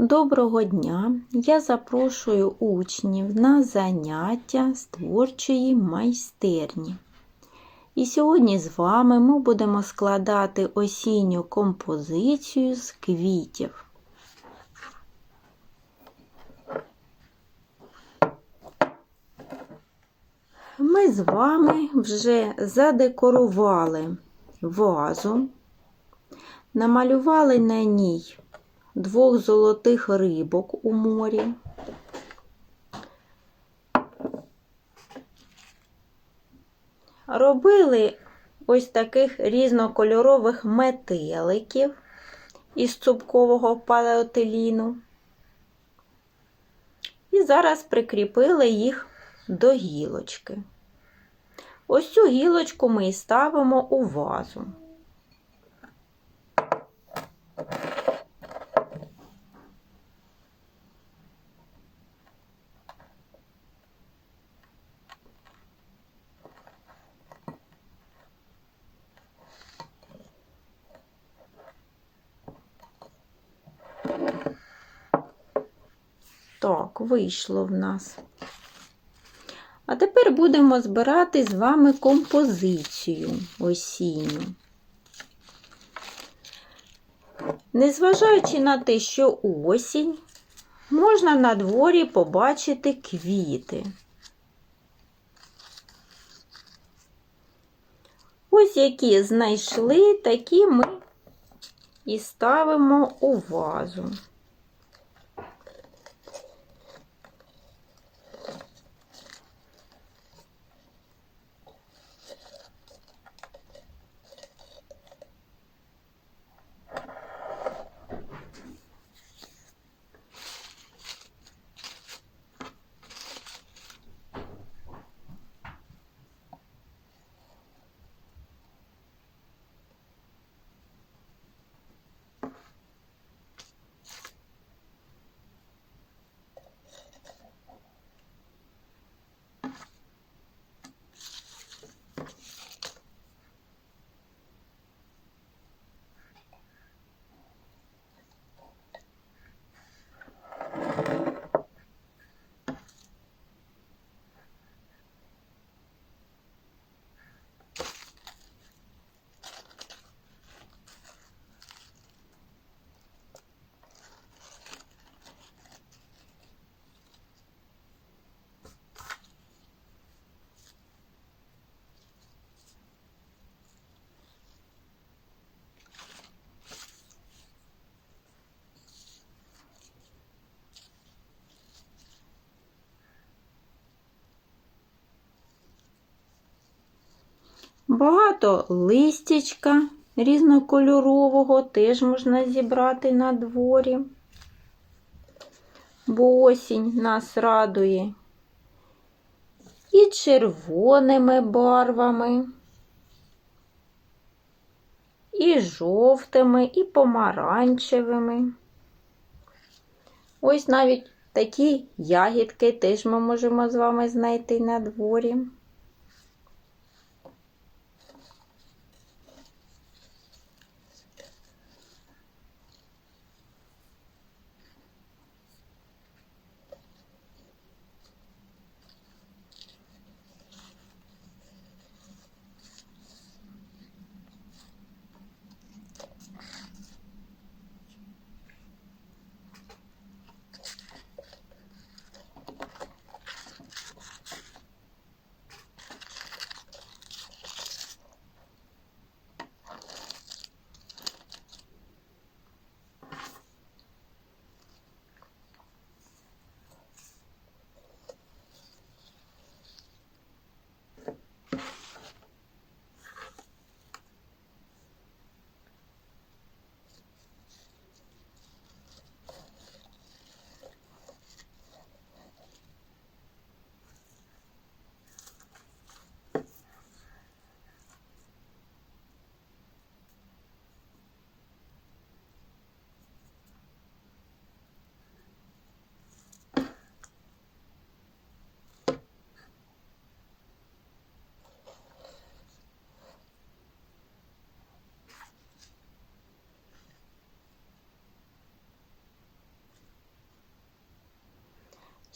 Доброго дня! Я запрошую учнів на заняття з творчої майстерні. І сьогодні з вами ми будемо складати осінню композицію з квітів. Ми з вами вже задекорували вазу, намалювали на ній двох золотих рибок у морі. Робили ось таких різнокольорових метеликів із цупкового палеотиліну. І зараз прикріпили їх до гілочки. Ось цю гілочку ми і ставимо у вазу. Так, вийшло в нас. А тепер будемо збирати з вами композицію осінню. Незважаючи на те, що осінь, можна на дворі побачити квіти. Ось які знайшли, такі ми і ставимо у вазу. Багато листячка різнокольорового теж можна зібрати на дворі, бо осінь нас радує і червоними барвами, і жовтими, і помаранчевими. Ось навіть такі ягідки теж ми можемо з вами знайти на дворі.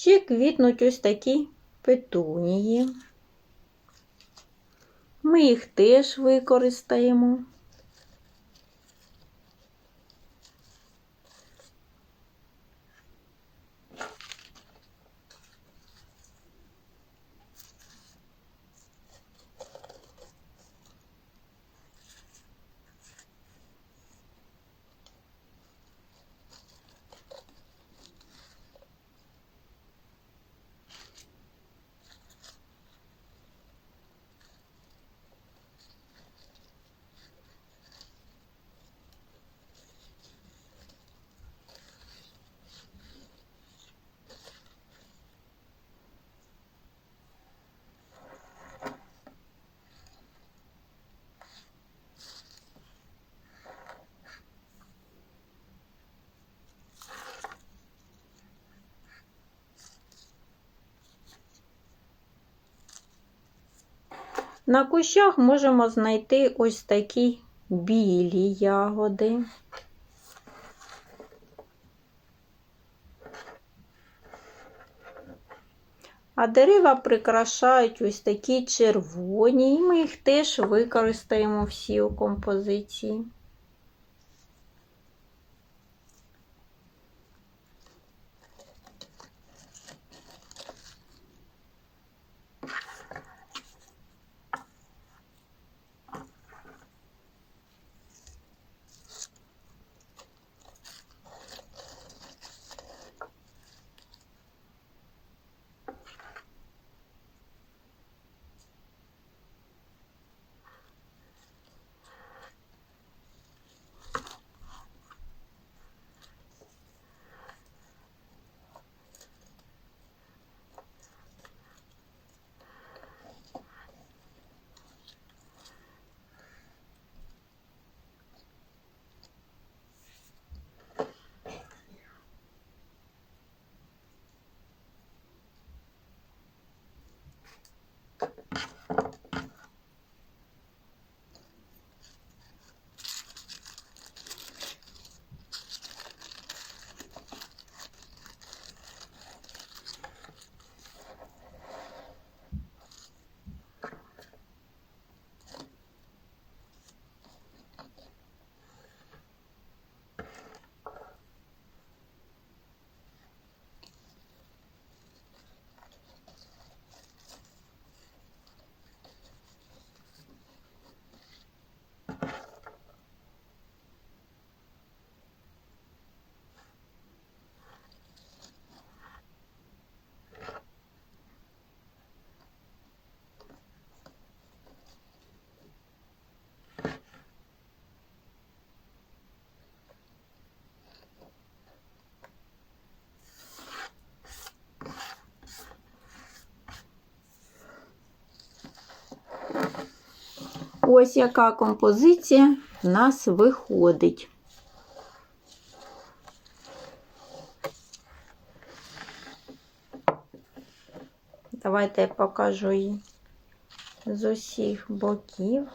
Ще квітнуть ось такі петунії. Ми їх теж використаємо. На кущах можемо знайти ось такі білі ягоди. А дерева прикрашають ось такі червоні, і ми їх теж використаємо всі у композиції. Ось яка композиція в нас виходить. Давайте я покажу її з усіх боків.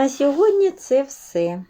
На сьогодні це все.